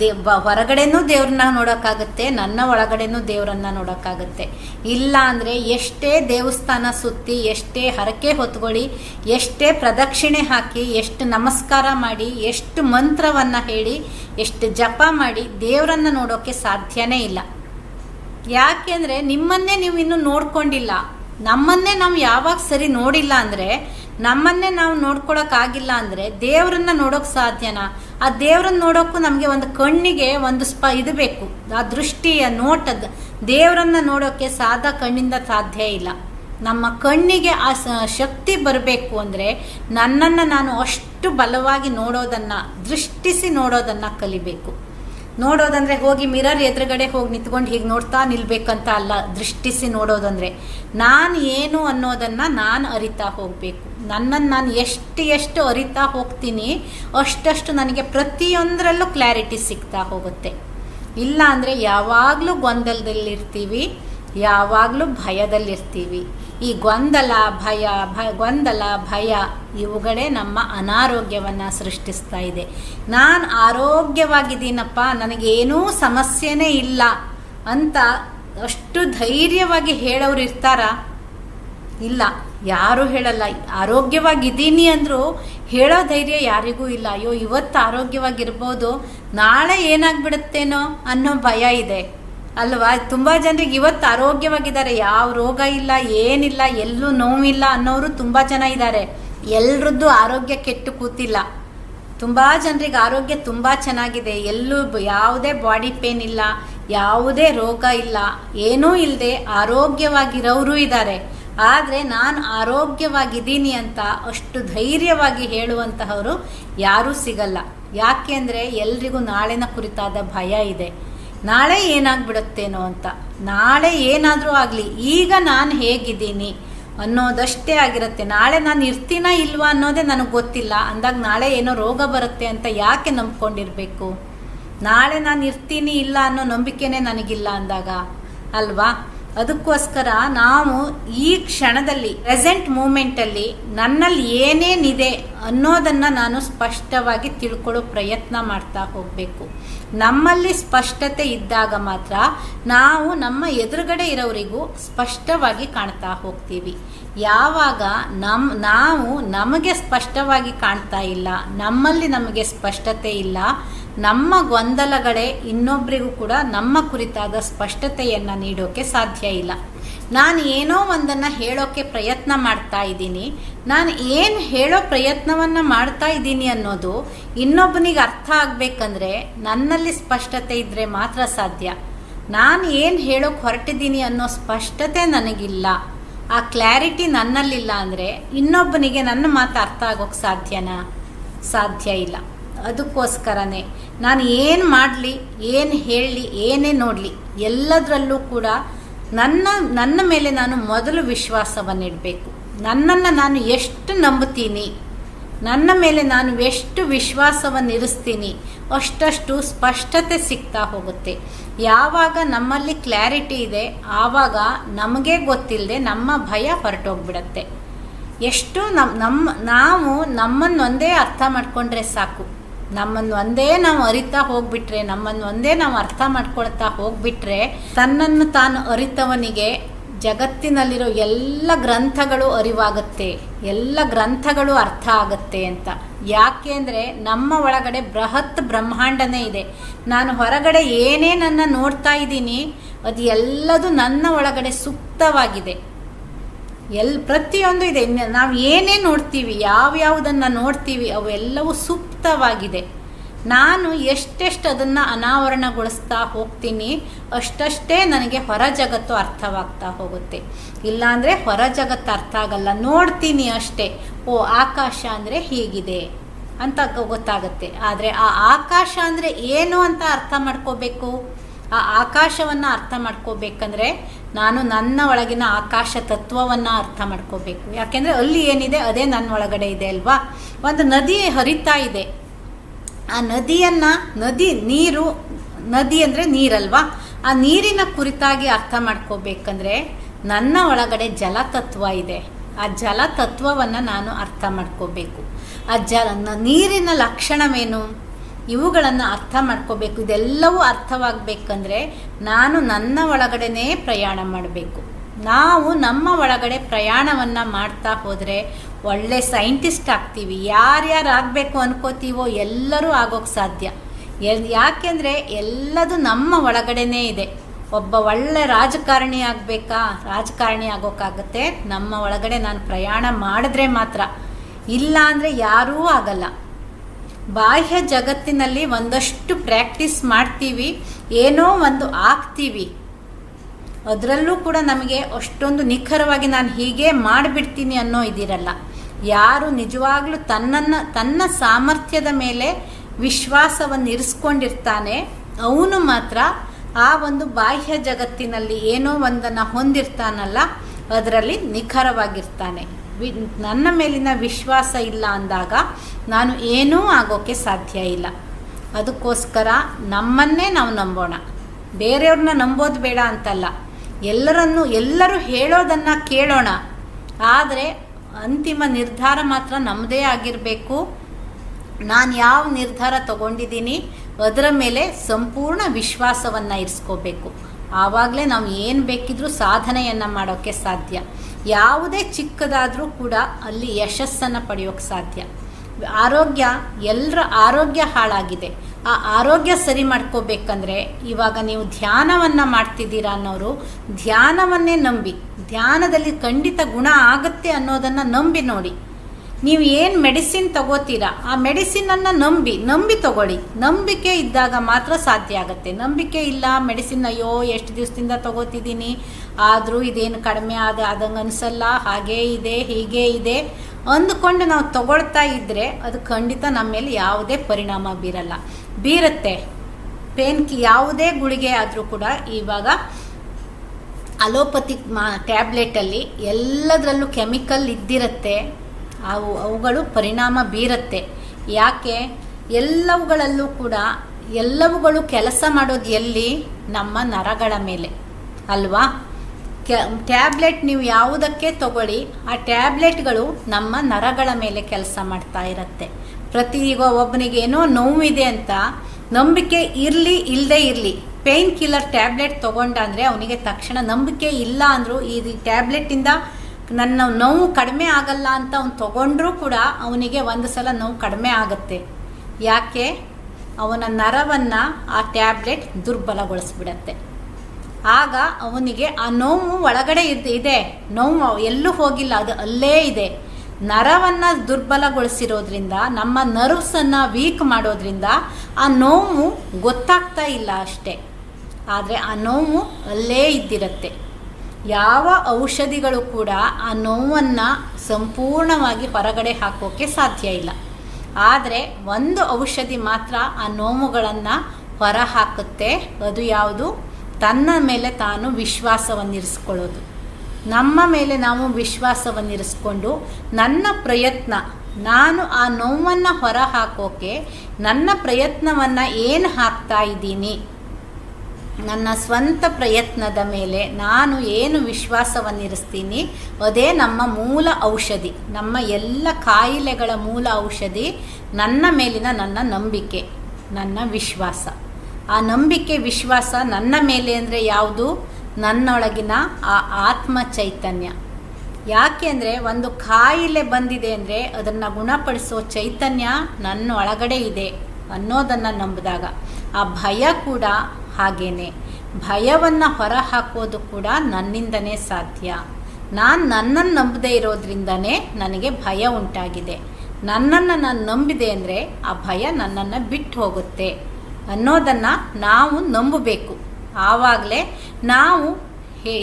ದೇ ಹೊರಗಡೆನೂ ದೇವ್ರನ್ನ ನೋಡೋಕ್ಕಾಗತ್ತೆ, ನನ್ನ ಒಳಗಡೆನೂ ದೇವರನ್ನ ನೋಡೋಕ್ಕಾಗತ್ತೆ. ಇಲ್ಲ ಅಂದರೆ ಎಷ್ಟೇ ದೇವಸ್ಥಾನ ಸುತ್ತಿ, ಎಷ್ಟೇ ಹರಕೆ ಹೊತ್ಕೊಳ್ಳಿ, ಎಷ್ಟೇ ಪ್ರದಕ್ಷಿಣೆ ಹಾಕಿ, ಎಷ್ಟು ನಮಸ್ಕಾರ ಮಾಡಿ, ಎಷ್ಟು ಮಂತ್ರವನ್ನು ಹೇಳಿ, ಎಷ್ಟು ಜಪ ಮಾಡಿ ದೇವರನ್ನ ನೋಡೋಕ್ಕೆ ಸಾಧ್ಯನೇ ಇಲ್ಲ. ಯಾಕೆಂದರೆ ನಿಮ್ಮನ್ನೇ ನೀವು ಇನ್ನೂ ನೋಡ್ಕೊಂಡಿಲ್ಲ. ನಮ್ಮನ್ನೇ ನಾವು ಯಾವಾಗ ಸರಿ ನೋಡಿಲ್ಲ ಅಂದರೆ ನಮ್ಮನ್ನೇ ನಾವು ನೋಡ್ಕೊಳಕ್ಕಾಗಿಲ್ಲ ಅಂದರೆ ದೇವರನ್ನ ನೋಡೋಕೆ ಸಾಧ್ಯನಾ? ಆ ದೇವ್ರನ್ನ ನೋಡೋಕ್ಕೂ ನಮಗೆ ಒಂದು ಕಣ್ಣಿಗೆ ಒಂದು ಸ್ಪ ಇದು ಬೇಕು. ಆ ದೃಷ್ಟಿಯ ನೋಟದ ದೇವರನ್ನ ನೋಡೋಕ್ಕೆ ಸಾದಾ ಕಣ್ಣಿಂದ ಸಾಧ್ಯ ಇಲ್ಲ. ನಮ್ಮ ಕಣ್ಣಿಗೆ ಆ ಶಕ್ತಿ ಬರಬೇಕು ಅಂದರೆ ನನ್ನನ್ನು ನಾನು ಅಷ್ಟು ಬಲವಾಗಿ ನೋಡೋದನ್ನು, ದೃಷ್ಟಿಸಿ ನೋಡೋದನ್ನು ಕಲಿಬೇಕು. ನೋಡೋದಂದ್ರೆ ಹೋಗಿ ಮಿರರ್ ಎದುರುಗಡೆ ಹೋಗಿ ನಿಂತ್ಕೊಂಡು ಹೀಗೆ ನೋಡ್ತಾ ನಿಲ್ಬೇಕಂತ ಅಲ್ಲ, ದೃಷ್ಟಿಸಿ ನೋಡೋದಂದ್ರೆ. ನಾನು ಏನು ಅನ್ನೋದನ್ನು ನಾನು ಅರಿತಾ ಹೋಗಬೇಕು. ನನ್ನನ್ನು ನಾನು ಎಷ್ಟು ಎಷ್ಟು ಅರಿತಾ ಹೋಗ್ತೀನಿ, ಅಷ್ಟಷ್ಟು ನನಗೆ ಪ್ರತಿಯೊಂದರಲ್ಲೂ ಕ್ಲಾರಿಟಿ ಸಿಗ್ತಾ ಹೋಗುತ್ತೆ. ಇಲ್ಲ ಅಂದರೆ ಯಾವಾಗಲೂ ಗೊಂದಲದಲ್ಲಿರ್ತೀವಿ, ಯಾವಾಗಲೂ ಭಯದಲ್ಲಿರ್ತೀವಿ. ಈ ಗೊಂದಲ, ಭಯ, ಭ, ಗೊಂದಲ, ಭಯ ಇವುಗಳೇ ನಮ್ಮ ಅನಾರೋಗ್ಯವನ್ನು ಸೃಷ್ಟಿಸ್ತಾ ಇದೆ. ನಾನು ಆರೋಗ್ಯವಾಗಿದ್ದೀನಪ್ಪ, ನನಗೇನೂ ಸಮಸ್ಯೆನೇ ಇಲ್ಲ ಅಂತ ಅಷ್ಟು ಧೈರ್ಯವಾಗಿ ಹೇಳೋರು ಇರ್ತಾರ? ಇಲ್ಲ. ಯಾರೂ ಹೇಳಲ್ಲ. ಆರೋಗ್ಯವಾಗಿದ್ದೀನಿ ಅಂದರೂ ಹೇಳೋ ಧೈರ್ಯ ಯಾರಿಗೂ ಇಲ್ಲ. ಅಯ್ಯೋ, ಇವತ್ತು ಆರೋಗ್ಯವಾಗಿರ್ಬೋದು. ನಾಳೆ ಏನಾಗ್ಬಿಡುತ್ತೇನೋ ಅನ್ನೋ ಭಯ ಇದೆ. ಅಲ್ವಾ? ತುಂಬ ಜನರಿಗೆ ಇವತ್ತು ಆರೋಗ್ಯವಾಗಿದ್ದಾರೆ. ಯಾವ ರೋಗ ಇಲ್ಲ, ಏನಿಲ್ಲ, ಎಲ್ಲೂ ನೋವಿಲ್ಲ ಅನ್ನೋರು ತುಂಬ ಜನ ಇದ್ದಾರೆ. ಎಲ್ರದ್ದು ಆರೋಗ್ಯ ಕೆಟ್ಟು ಕೂತಿಲ್ಲ. ತುಂಬ ಜನರಿಗೆ ಆರೋಗ್ಯ ತುಂಬ ಚೆನ್ನಾಗಿದೆ. ಎಲ್ಲೂ ಯಾವುದೇ ಬಾಡಿ ಪೇನ್ ಇಲ್ಲ, ಯಾವುದೇ ರೋಗ ಇಲ್ಲ, ಏನೂ ಇಲ್ಲದೆ ಆರೋಗ್ಯವಾಗಿರೋರು ಇದ್ದಾರೆ. ಆದರೆ ನಾನು ಆರೋಗ್ಯವಾಗಿದ್ದೀನಿ ಅಂತ ಅಷ್ಟು ಧೈರ್ಯವಾಗಿ ಹೇಳುವಂತಹವರು ಯಾರೂ ಸಿಗಲ್ಲ. ಯಾಕೆ ಅಂದರೆ ಎಲ್ರಿಗೂ ನಾಳೆನ ಕುರಿತಾದ ಭಯ ಇದೆ. ನಾಳೆ ಏನಾಗ್ಬಿಡುತ್ತೇನೋ ಅಂತ. ನಾಳೆ ಏನಾದರೂ ಆಗಲಿ, ಈಗ ನಾನು ಹೇಗಿದ್ದೀನಿ ಅನ್ನೋದಷ್ಟೇ ಆಗಿರುತ್ತೆ. ನಾಳೆ ನಾನು ಇರ್ತೀನ ಇಲ್ವಾ ಅನ್ನೋದೇ ನನಗೆ ಗೊತ್ತಿಲ್ಲ. ಅಂದಾಗ ನಾಳೆ ಏನೋ ರೋಗ ಬರುತ್ತೆ ಅಂತ ಯಾಕೆ ನಂಬ್ಕೊಂಡಿರಬೇಕು? ನಾಳೆ ನಾನು ಇರ್ತೀನಿ ಇಲ್ಲ ಅನ್ನೋ ನಂಬಿಕೆನೇ ನನಗಿಲ್ಲ ಅಂದಾಗ. ಅಲ್ವಾ? ಅದಕ್ಕೋಸ್ಕರ ನಾವು ಈ ಕ್ಷಣದಲ್ಲಿ ಪ್ರೆಸೆಂಟ್ ಮೂಮೆಂಟಲ್ಲಿ ನನ್ನಲ್ಲಿ ಏನೇನಿದೆ ಅನ್ನೋದನ್ನು ನಾನು ಸ್ಪಷ್ಟವಾಗಿ ತಿಳ್ಕೊಳ್ಳೋ ಪ್ರಯತ್ನ ಮಾಡ್ತಾ ಹೋಗಬೇಕು. ನಮ್ಮಲ್ಲಿ ಸ್ಪಷ್ಟತೆ ಇದ್ದಾಗ ಮಾತ್ರ ನಾವು ನಮ್ಮ ಎದುರುಗಡೆ ಇರೋರಿಗೂ ಸ್ಪಷ್ಟವಾಗಿ ಕಾಣ್ತಾ ಹೋಗ್ತೀವಿ. ಯಾವಾಗ ನಮ್ಮ ನಾವು ನಮಗೆ ಸ್ಪಷ್ಟವಾಗಿ ಕಾಣ್ತಾ ಇಲ್ಲ, ನಮ್ಮಲ್ಲಿ ನಮಗೆ ಸ್ಪಷ್ಟತೆ ಇಲ್ಲ ನಮ್ಮ ಗೊಂದಲಗಳೇ ಇನ್ನೊಬ್ಬರಿಗೂ ಕೂಡ ನಮ್ಮ ಕುರಿತಾದ ಸ್ಪಷ್ಟತೆಯನ್ನು ನೀಡೋಕೆ ಸಾಧ್ಯ ಇಲ್ಲ. ನಾನು ಏನೋ ಒಂದನ್ನು ಹೇಳೋಕ್ಕೆ ಪ್ರಯತ್ನ ಮಾಡ್ತಾ ಇದ್ದೀನಿ. ನಾನು ಏನು ಹೇಳೋ ಪ್ರಯತ್ನವನ್ನು ಮಾಡ್ತಾ ಇದ್ದೀನಿ ಅನ್ನೋದು ಇನ್ನೊಬ್ಬನಿಗೆ ಅರ್ಥ ಆಗಬೇಕಂದ್ರೆ ನನ್ನಲ್ಲಿ ಸ್ಪಷ್ಟತೆ ಇದ್ದರೆ ಮಾತ್ರ ಸಾಧ್ಯ. ನಾನು ಏನು ಹೇಳೋಕೆ ಹೊರಟಿದ್ದೀನಿ ಅನ್ನೋ ಸ್ಪಷ್ಟತೆ ನನಗಿಲ್ಲ. ಆ ಕ್ಲಾರಿಟಿ ನನ್ನಲ್ಲಿಲ್ಲ ಅಂದರೆ ಇನ್ನೊಬ್ಬನಿಗೆ ನನ್ನ ಮಾತು ಅರ್ಥ ಆಗೋಕ್ಕೆ ಸಾಧ್ಯನಾ? ಸಾಧ್ಯ ಇಲ್ಲ. ಅದಕ್ಕೋಸ್ಕರನೇ ನಾನು ಏನು ಮಾಡಲಿ, ಏನು ಹೇಳಲಿ, ಏನೇ ನೋಡಲಿ, ಎಲ್ಲದರಲ್ಲೂ ಕೂಡ ನನ್ನ ನನ್ನ ಮೇಲೆ ನಾನು ಮೊದಲು ವಿಶ್ವಾಸವನ್ನಿಡಬೇಕು. ನನ್ನನ್ನು ನಾನು ಎಷ್ಟು ನಂಬುತ್ತೀನಿ, ನನ್ನ ಮೇಲೆ ನಾನು ಎಷ್ಟು ವಿಶ್ವಾಸವನ್ನು ಇರಿಸ್ತೀನಿ ಅಷ್ಟಷ್ಟು ಸ್ಪಷ್ಟತೆ ಸಿಗ್ತಾ ಹೋಗುತ್ತೆ. ಯಾವಾಗ ನಮ್ಮಲ್ಲಿ ಕ್ಲಾರಿಟಿ ಇದೆ, ಆವಾಗ ನಮಗೆ ಗೊತ್ತಿಲ್ಲದೆ ನಮ್ಮ ಭಯ ಹೊರಟೋಗ್ಬಿಡತ್ತೆ. ಎಷ್ಟು ನಮ್ಮ ನಮ್ಮ ನಾವು ನಮ್ಮನ್ನೊಂದೇ ಅರ್ಥ ಮಾಡಿಕೊಂಡ್ರೆ ಸಾಕು. ನಮ್ಮನ್ನು ಒಂದೇ ನಾವು ಅರಿತಾ ಹೋಗ್ಬಿಟ್ರೆ, ನಮ್ಮನ್ನು ಒಂದೇ ನಾವು ಅರ್ಥ ಮಾಡ್ಕೊಳ್ತಾ ಹೋಗ್ಬಿಟ್ರೆ, ತನ್ನನ್ನು ತಾನು ಅರಿತವನಿಗೆ ಜಗತ್ತಿನಲ್ಲಿರೋ ಎಲ್ಲ ಗ್ರಂಥಗಳು ಅರಿವಾಗುತ್ತೆ, ಎಲ್ಲ ಗ್ರಂಥಗಳು ಅರ್ಥ ಆಗುತ್ತೆ ಅಂತ. ಯಾಕೆ ಅಂದರೆ ನಮ್ಮ ಒಳಗಡೆ ಬೃಹತ್ ಬ್ರಹ್ಮಾಂಡನೇ ಇದೆ. ನಾನು ಹೊರಗಡೆ ಏನೇ ನನ್ನ ನೋಡ್ತಾ ಇದ್ದೀನಿ, ಅದು ಎಲ್ಲದು ನನ್ನ ಒಳಗಡೆ ಸುಪ್ತವಾಗಿದೆ. ಎಲ್, ಪ್ರತಿಯೊಂದು ಇದೆ. ನಾವು ಏನೇ ನೋಡ್ತೀವಿ ಯಾವ್ಯಾವುದನ್ನು ನೋಡ್ತೀವಿ, ಅವೆಲ್ಲವೂ ಸೂಕ್ತವಾಗಿದೆ ನಾನು ಎಷ್ಟೆಷ್ಟು ಅದನ್ನು ಅನಾವರಣಗೊಳಿಸ್ತಾ ಹೋಗ್ತೀನಿ, ಅಷ್ಟಷ್ಟೇ ನನಗೆ ಹೊರ ಜಗತ್ತು ಅರ್ಥವಾಗ್ತಾ ಹೋಗುತ್ತೆ. ಇಲ್ಲಾಂದರೆ ಹೊರ ಜಗತ್ತು ಅರ್ಥ ಆಗಲ್ಲ. ನೋಡ್ತೀನಿ ಅಷ್ಟೇ. ಓ, ಆಕಾಶ ಅಂದರೆ ಹೀಗಿದೆ ಅಂತ ಗೊತ್ತಾಗುತ್ತೆ. ಆದರೆ ಆ ಆಕಾಶ ಅಂದರೆ ಏನು ಅಂತ ಅರ್ಥ ಮಾಡ್ಕೋಬೇಕು? ಆ ಆಕಾಶವನ್ನು ಅರ್ಥ ಮಾಡ್ಕೋಬೇಕಂದ್ರೆ ನಾನು ನನ್ನ ಒಳಗಿನ ಆಕಾಶ ತತ್ವವನ್ನು ಅರ್ಥ ಮಾಡ್ಕೋಬೇಕು. ಯಾಕೆಂದರೆ ಅಲ್ಲಿ ಏನಿದೆ, ಅದೇ ನನ್ನ ಒಳಗಡೆ ಇದೆ ಅಲ್ವಾ? ಒಂದು ನದಿ ಹರಿತಾ ಇದೆ. ಆ ನದಿಯನ್ನು, ನದಿ ನೀರು, ನದಿ ಅಂದರೆ ನೀರಲ್ವಾ? ಆ ನೀರಿನ ಕುರಿತಾಗಿ ಅರ್ಥ ಮಾಡ್ಕೋಬೇಕಂದ್ರೆ ನನ್ನ ಒಳಗಡೆ ಜಲತತ್ವ ಇದೆ. ಆ ಜಲತತ್ವವನ್ನು ನಾನು ಅರ್ಥ ಮಾಡ್ಕೋಬೇಕು. ಆ ಜಲ ನೀರಿನ ಲಕ್ಷಣವೇನು? ಇವುಗಳನ್ನು ಅರ್ಥ ಮಾಡ್ಕೋಬೇಕು. ಇದೆಲ್ಲವೂ ಅರ್ಥವಾಗಬೇಕಂದ್ರೆ ನಾನು ನನ್ನ ಒಳಗಡೆನೇ ಪ್ರಯಾಣ ಮಾಡಬೇಕು. ನಾವು ನಮ್ಮ ಒಳಗಡೆ ಪ್ರಯಾಣವನ್ನು ಮಾಡ್ತಾ ಹೋದರೆ ಒಳ್ಳೆ ಸೈಂಟಿಸ್ಟ್ ಆಗ್ತೀವಿ. ಯಾರ್ಯಾರು ಆಗಬೇಕು ಅನ್ಕೋತೀವೋ ಎಲ್ಲರೂ ಆಗೋಕ್ಕೆ ಸಾಧ್ಯ. ಯಾಕೆಂದರೆ ಎಲ್ಲದು ನಮ್ಮ ಒಳಗಡೆನೇ ಇದೆ. ಒಬ್ಬ ಒಳ್ಳೆ ರಾಜಕಾರಣಿ ಆಗಬೇಕಾ? ರಾಜಕಾರಣಿ ಆಗೋಕ್ಕಾಗತ್ತೆ ನಮ್ಮ ಒಳಗಡೆ ನಾನು ಪ್ರಯಾಣ ಮಾಡಿದ್ರೆ ಮಾತ್ರ. ಇಲ್ಲ ಅಂದರೆ ಯಾರೂ ಆಗಲ್ಲ. ಬಾಹ್ಯ ಜಗತ್ತಿನಲ್ಲಿ ಒಂದಷ್ಟು ಪ್ರಾಕ್ಟೀಸ್ ಮಾಡ್ತೀವಿ, ಏನೋ ಒಂದು ಆಗ್ತೀವಿ. ಅದರಲ್ಲೂ ಕೂಡ ನಮಗೆ ಅಷ್ಟೊಂದು ನಿಖರವಾಗಿ ನಾನು ಹೀಗೆ ಮಾಡಿಬಿಡ್ತೀನಿ ಅನ್ನೋ ಇದಿರಲ್ಲ. ಯಾರು ನಿಜವಾಗ್ಲೂ ತನ್ನನ್ನು, ತನ್ನ ಸಾಮರ್ಥ್ಯದ ಮೇಲೆ ವಿಶ್ವಾಸವನ್ನು ಇರಿಸ್ಕೊಂಡಿರ್ತಾನೆ, ಅವನು ಮಾತ್ರ ಆ ಒಂದು ಬಾಹ್ಯ ಜಗತ್ತಿನಲ್ಲಿ ಏನೋ ಒಂದನ್ನು ಹೊಂದಿರ್ತಾನಲ್ಲ, ಅದರಲ್ಲಿ ನಿಖರವಾಗಿರ್ತಾನೆ. ನನ್ನ ಮೇಲಿನ ವಿಶ್ವಾಸ ಇಲ್ಲ ಅಂದಾಗ ನಾನು ಏನೂ ಆಗೋಕ್ಕೆ ಸಾಧ್ಯ ಇಲ್ಲ. ಅದಕ್ಕೋಸ್ಕರ ನಮ್ಮನ್ನೇ ನಾವು ನಂಬೋಣ. ಬೇರೆಯವ್ರನ್ನ ನಂಬೋದು ಬೇಡ ಅಂತಲ್ಲ. ಎಲ್ಲರನ್ನು ಎಲ್ಲರೂ ಹೇಳೋದನ್ನು ಕೇಳೋಣ. ಆದರೆ ಅಂತಿಮ ನಿರ್ಧಾರ ಮಾತ್ರ ನಮ್ಮದೇ ಆಗಿರಬೇಕು. ನಾನು ಯಾವ ನಿರ್ಧಾರ ತಗೊಂಡಿದ್ದೀನಿ ಅದರ ಮೇಲೆ ಸಂಪೂರ್ಣ ವಿಶ್ವಾಸವನ್ನು ಇರಿಸ್ಕೋಬೇಕು. ಆವಾಗಲೇ ನಾವು ಏನು ಬೇಕಿದ್ರೂ ಸಾಧನೆಯನ್ನು ಮಾಡೋಕ್ಕೆ ಸಾಧ್ಯ. ಯಾವುದೇ ಚಿಕ್ಕದಾದರೂ ಕೂಡ ಅಲ್ಲಿ ಯಶಸ್ಸನ್ನು ಪಡೆಯೋಕ್ಕೆ ಸಾಧ್ಯ. ಆರೋಗ್ಯ ಎಲ್ಲರ ಆರೋಗ್ಯ ಹಾಳಾಗಿದೆ. ಆ ಆರೋಗ್ಯ ಸರಿ ಮಾಡ್ಕೋಬೇಕಂದ್ರೆ ಇವಾಗ ನೀವು ಧ್ಯಾನವನ್ನು ಮಾಡ್ತಿದ್ದೀರಾ ಅನ್ನೋರು ಧ್ಯಾನವನ್ನೇ ನಂಬಿ. ಧ್ಯಾನದಲ್ಲಿ ಖಂಡಿತ ಗುಣ ಆಗುತ್ತೆ ಅನ್ನೋದನ್ನು ನಂಬಿ ನೋಡಿ. ನೀವು ಏನು ಮೆಡಿಸಿನ್ ತಗೋತೀರಾ, ಆ ಮೆಡಿಸಿನನ್ನು ನಂಬಿ ನಂಬಿ ತಗೊಳ್ಳಿ. ನಂಬಿಕೆ ಇದ್ದಾಗ ಮಾತ್ರ ಸಾಧ್ಯ ಆಗುತ್ತೆ. ನಂಬಿಕೆ ಇಲ್ಲ, ಮೆಡಿಸಿನ್ ಅಯ್ಯೋ, ಎಷ್ಟು ದಿವಸದಿಂದ ತಗೋತಿದ್ದೀನಿ, ಆದರೂ ಇದೇನು ಕಡಿಮೆ ಆದ, ಆದಂಗೆ ಅನಿಸಲ್ಲ, ಹಾಗೇ ಇದೆ, ಹೀಗೆ ಇದೆ ಅಂದುಕೊಂಡು ನಾವು ತಗೊಳ್ತಾ ಇದ್ದರೆ ಅದು ಖಂಡಿತ ನಮ್ಮ ಮೇಲೆ ಯಾವುದೇ ಪರಿಣಾಮ ಬೀರಲ್ಲ. ಬೀರುತ್ತೆ. ಪೇನ್ ಯಾವುದೇ ಗುಳಿಗೆ ಆದರೂ ಕೂಡ ಇವಾಗ ಅಲೋಪತಿಕ್ ಮಾ, ಟ್ಯಾಬ್ಲೆಟಲ್ಲಿ ಎಲ್ಲದರಲ್ಲೂ ಕೆಮಿಕಲ್ ಇದ್ದಿರುತ್ತೆ. ಅವು ಅವುಗಳು ಪರಿಣಾಮ ಬೀರುತ್ತೆ. ಯಾಕೆ? ಎಲ್ಲವುಗಳಲ್ಲೂ ಕೂಡ ಎಲ್ಲವುಗಳು ಕೆಲಸ ಮಾಡೋದು ಎಲ್ಲಿ ನಮ್ಮ ನರಗಳ ಮೇಲೆ. ಅಲ್ವಾ? ಟ್ಯಾಬ್ಲೆಟ್ ನೀವು ಯಾವುದಕ್ಕೆ ತಗೊಳ್ಳಿ, ಆ ಟ್ಯಾಬ್ಲೆಟ್ಗಳು ನಮ್ಮ ನರಗಳ ಮೇಲೆ ಕೆಲಸ ಮಾಡ್ತಾ ಇರುತ್ತೆ. ಪ್ರತಿ ಈಗ ಒಬ್ಬನಿಗೆ ಏನೋ ನೋವಿದೆ ಅಂತ ನಂಬಿಕೆ ಇರಲಿ ಇಲ್ಲದೆ ಇರಲಿ ಪೇಯ್ನ್ ಕಿಲ್ಲರ್ ಟ್ಯಾಬ್ಲೆಟ್ ತೊಗೊಂಡಂದರೆ ಅವನಿಗೆ ತಕ್ಷಣ ನಂಬಿಕೆ ಇಲ್ಲ ಅಂದರೂ ಈ ಟ್ಯಾಬ್ಲೆಟ್ಟಿಂದ ನನ್ನ ನೋವು ಕಡಿಮೆ ಆಗಲ್ಲ ಅಂತ ಅವನು ತಗೊಂಡ್ರೂ ಕೂಡ ಅವನಿಗೆ ಒಂದು ಸಲ ನೋವು ಕಡಿಮೆ ಆಗುತ್ತೆ. ಯಾಕೆ? ಅವನ ನರವನ್ನು ಆ ಟ್ಯಾಬ್ಲೆಟ್ ದುರ್ಬಲಗೊಳಿಸ್ಬಿಡತ್ತೆ. ಆಗ ಅವನಿಗೆ ಆ ನೋವು ಒಳಗಡೆ ಇದ್ ನೋವು ಎಲ್ಲೂ ಹೋಗಿಲ್ಲ, ಅದು ಅಲ್ಲೇ ಇದೆ. ನರವನ್ನು ದುರ್ಬಲಗೊಳಿಸಿರೋದ್ರಿಂದ, ನಮ್ಮ ನರ್ವ್ಸನ್ನು ವೀಕ್ ಮಾಡೋದ್ರಿಂದ ಆ ನೋವು ಗೊತ್ತಾಗ್ತಾ ಇಲ್ಲ ಅಷ್ಟೇ. ಆದರೆ ಆ ನೋವು ಅಲ್ಲೇ ಇದ್ದಿರುತ್ತೆ. ಯಾವ ಔಷಧಿಗಳು ಕೂಡ ಆ ನೋವನ್ನು ಸಂಪೂರ್ಣವಾಗಿ ಹೊರಗಡೆ ಹಾಕೋಕ್ಕೆ ಸಾಧ್ಯ ಇಲ್ಲ. ಆದರೆ ಒಂದು ಔಷಧಿ ಮಾತ್ರ ಆ ನೋವುಗಳನ್ನು ಹೊರ ಹಾಕುತ್ತೆ ಅದು ಯಾವುದು? ತನ್ನ ಮೇಲೆ ತಾನು ವಿಶ್ವಾಸವನ್ನಿರಿಸ್ಕೊಳ್ಳೋದು. ನಮ್ಮ ಮೇಲೆ ನಾವು ವಿಶ್ವಾಸವನ್ನಿರಿಸ್ಕೊಂಡು ನನ್ನ ಪ್ರಯತ್ನ, ನಾನು ಆ ನೋವನ್ನು ಹೊರ ಹಾಕೋಕೆ ನನ್ನ ಪ್ರಯತ್ನವನ್ನು ಏನು ಹಾಕ್ತಾ ಇದ್ದೀನಿ? ನನ್ನ ಸ್ವಂತ ಪ್ರಯತ್ನದ ಮೇಲೆ ನಾನು ಏನು ವಿಶ್ವಾಸವನ್ನಿರಿಸ್ತೀನಿ? ಅದೇ ನಮ್ಮ ಮೂಲ ಔಷಧಿ, ನಮ್ಮ ಎಲ್ಲ ಕಾಯಿಲೆಗಳ ಮೂಲ ಔಷಧಿ, ನನ್ನ ಮೇಲಿನ ನನ್ನ ನಂಬಿಕೆ, ನನ್ನ ವಿಶ್ವಾಸ. ಆ ನಂಬಿಕೆ, ವಿಶ್ವಾಸ ನನ್ನ ಮೇಲೆ ಅಂದರೆ ಯಾವುದು? ನನ್ನೊಳಗಿನ ಆ ಆತ್ಮ ಚೈತನ್ಯ ಯಾಕೆ ಅಂದರೆ ಒಂದು ಕಾಯಿಲೆ ಬಂದಿದೆ ಅಂದರೆ ಅದನ್ನು ಗುಣಪಡಿಸೋ ಚೈತನ್ಯ ನನ್ನ ಒಳಗಡೆ ಇದೆ ಅನ್ನೋದನ್ನು ನಂಬಿದಾಗ. ಆ ಭಯ ಕೂಡ ಹಾಗೇನೆ ಭಯವನ್ನು ಹೊರಹಾಕೋದು ಕೂಡ ನನ್ನಿಂದನೇ ಸಾಧ್ಯ. ನಾನು ನನ್ನನ್ನು ನಂಬದೇ ಇರೋದ್ರಿಂದನೇ ನನಗೆ ಭಯ ಉಂಟಾಗಿದೆ. ನನ್ನನ್ನು ನಾನು ನಂಬಿದೆ ಅಂದರೆ ಆ ಭಯ ನನ್ನನ್ನು ಬಿಟ್ಟು ಹೋಗುತ್ತೆ. ಅನ್ನೋದನ್ನು ನಾವು ನಂಬಬೇಕು. ಆವಾಗಲೇ ನಾವು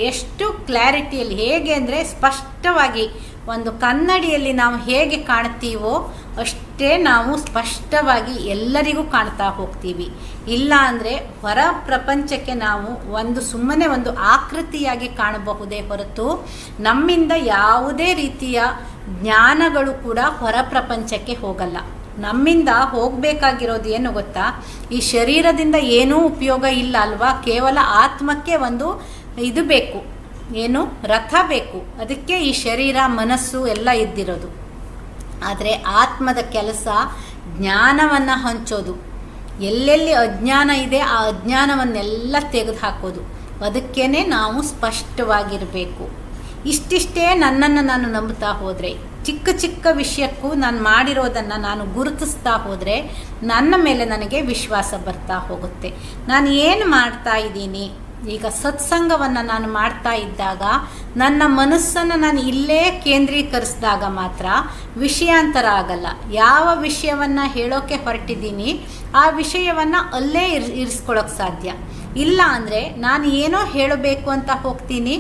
ಎಷ್ಟು ಕ್ಲಾರಿಟಿಯಲ್ಲಿ ಹೇಗೆ ಅಂದರೆ ಸ್ಪಷ್ಟವಾಗಿ ಒಂದು ಕನ್ನಡಿಯಲ್ಲಿ ನಾವು ಹೇಗೆ ಕಾಣ್ತೀವೋ ಅಷ್ಟೇ ನಾವು ಸ್ಪಷ್ಟವಾಗಿ ಎಲ್ಲರಿಗೂ ಕಾಣ್ತಾ ಹೋಗ್ತೀವಿ. ಇಲ್ಲ ಅಂದರೆ ಹೊರ ಪ್ರಪಂಚಕ್ಕೆ ನಾವು ಒಂದು ಸುಮ್ಮನೆ ಒಂದು ಆಕೃತಿಯಾಗಿ ಕಾಣಬಹುದೇ ಹೊರತು ನಮ್ಮಿಂದ ಯಾವುದೇ ರೀತಿಯ ಜ್ಞಾನಗಳು ಕೂಡ ಹೊರ ಪ್ರಪಂಚಕ್ಕೆ ಹೋಗಲ್ಲ. ನಮ್ಮಿಂದ ಹೋಗಬೇಕಾಗಿರೋದು ಏನು ಗೊತ್ತಾ? ಈ ಶರೀರದಿಂದ ಏನೂ ಉಪಯೋಗ ಇಲ್ಲ ಅಲ್ವಾ? ಕೇವಲ ಆತ್ಮಕ್ಕೆ ಒಂದು ಇದು ಬೇಕು. ಏನು? ರಥ ಬೇಕು. ಅದಕ್ಕೆ ಈ ಶರೀರ, ಮನಸ್ಸು ಎಲ್ಲ ಇದ್ದಿರೋದು. ಆದರೆ ಆತ್ಮದ ಕೆಲಸ ಜ್ಞಾನವನ್ನು ಹಂಚೋದು. ಎಲ್ಲೆಲ್ಲಿ ಅಜ್ಞಾನ ಇದೆ, ಆ ಅಜ್ಞಾನವನ್ನೆಲ್ಲ ತೆಗೆದು ಹಾಕೋದು ಅದಕ್ಕೇ ನಾವು ಸ್ಪಷ್ಟವಾಗಿರಬೇಕು. ಇಷ್ಟಿಷ್ಟೇ ನನ್ನನ್ನು ನಾನು ನಂಬುತ್ತಾ ಹೋದರೆ, ಚಿಕ್ಕ ಚಿಕ್ಕ ವಿಷಯಕ್ಕೂ ನಾನು ಮಾಡಿರೋದನ್ನು ನಾನು ಗುರುತಿಸ್ತಾ ಹೋದರೆ, ನನ್ನ ಮೇಲೆ ನನಗೆ ವಿಶ್ವಾಸ ಬರ್ತಾ ಹೋಗುತ್ತೆ. ನಾನು ಏನು ಮಾಡ್ತಾ ಇದ್ದೀನಿ? ಈಗ ಸತ್ಸಂಗವನ್ನು ನಾನು ಮಾಡ್ತಾ ಇದ್ದಾಗ ನನ್ನ ಮನಸ್ಸನ್ನು ನಾನು ಇಲ್ಲೇ ಕೇಂದ್ರೀಕರಿಸಿದಾಗ ಮಾತ್ರ ವಿಷಯಾಂತರ ಆಗಲ್ಲ. ಯಾವ ವಿಷಯವನ್ನು ಹೇಳೋಕ್ಕೆ ಹೊರಟಿದ್ದೀನಿ, ಆ ವಿಷಯವನ್ನು ಅಲ್ಲೇ ಇರ್ ಸಾಧ್ಯ. ಇಲ್ಲ ಅಂದರೆ ನಾನು ಏನೋ ಹೇಳಬೇಕು ಅಂತ ಹೋಗ್ತೀನಿ,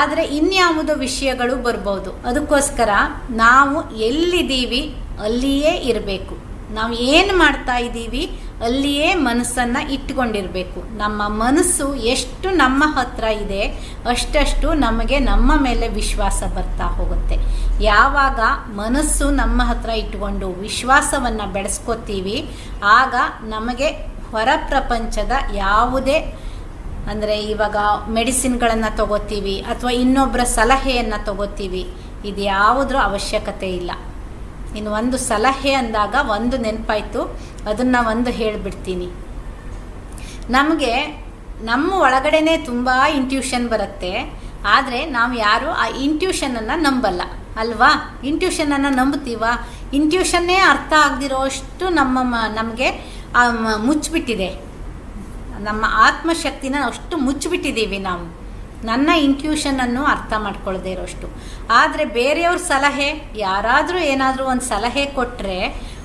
ಆದರೆ ಇನ್ಯಾವುದೋ ವಿಷಯಗಳು ಬರ್ಬೋದು. ಅದಕ್ಕೋಸ್ಕರ ನಾವು ಎಲ್ಲಿದ್ದೀವಿ ಅಲ್ಲಿಯೇ ಇರಬೇಕು. ನಾವು ಏನು ಮಾಡ್ತಾ ಇದ್ದೀವಿ ಅಲ್ಲಿಯೇ ಮನಸ್ಸನ್ನು ಇಟ್ಕೊಂಡಿರಬೇಕು ನಮ್ಮ ಮನಸ್ಸು ಎಷ್ಟು ನಮ್ಮ ಹತ್ರ ಇದೆ, ಅಷ್ಟಷ್ಟು ನಮಗೆ ನಮ್ಮ ಮೇಲೆ ವಿಶ್ವಾಸ ಬರ್ತಾ ಹೋಗುತ್ತೆ. ಯಾವಾಗ ಮನಸ್ಸು ನಮ್ಮ ಹತ್ರ ಇಟ್ಕೊಂಡು ವಿಶ್ವಾಸವನ್ನು ಬೆಳೆಸ್ಕೋತೀವಿ, ಆಗ ನಮಗೆ ಹೊರ ಪ್ರಪಂಚದ ಯಾವುದೇ, ಅಂದರೆ ಇವಾಗ ಮೆಡಿಸಿನ್ಗಳನ್ನು ತಗೋತೀವಿ, ಅಥವಾ ಇನ್ನೊಬ್ಬರ ಸಲಹೆಯನ್ನು ತಗೋತೀವಿ, ಇದು ಯಾವುದ್ರ ಅವಶ್ಯಕತೆ ಇಲ್ಲ. ಇನ್ನು ಒಂದು ಸಲಹೆ ಅಂದಾಗ ಒಂದು ನೆನಪಾಯಿತು ಅದನ್ನು ಒಂದು ಹೇಳಿಬಿಡ್ತೀನಿ. ನಮಗೆ ನಮ್ಮ ಒಳಗಡೆನೇ ತುಂಬ ಇಂಟ್ಯೂಷನ್ ಬರುತ್ತೆ. ಆದರೆ ನಾವು ಯಾರು ಆ ಇಂಟ್ಯೂಷನನ್ನು ನಂಬಲ್ಲ. ಅಲ್ವಾ? ಇಂಟ್ಯೂಷನನ್ನು ನಂಬುತ್ತೀವ? ಇಂಟ್ಯೂಷನ್ನೇ ಅರ್ಥ ಆಗದಿರೋಷ್ಟು ನಮ್ಮ ನಮಗೆ ಮುಚ್ಚಿಬಿಟ್ಟಿದೆ ನಮ್ಮ ಆತ್ಮಶಕ್ತಿನ ಅಷ್ಟು ಮುಚ್ಚಿಬಿಟ್ಟಿದ್ದೀವಿ ನಾವು. ನನ್ನ ಇಂಟ್ಯೂಷನನ್ನು ಅರ್ಥ ಮಾಡ್ಕೊಳ್ಳದೆ ಇರೋಷ್ಟು. ಆದರೆ ಬೇರೆಯವ್ರ ಸಲಹೆ, ಯಾರಾದರೂ ಏನಾದರೂ ಒಂದು ಸಲಹೆ ಕೊಟ್ಟರೆ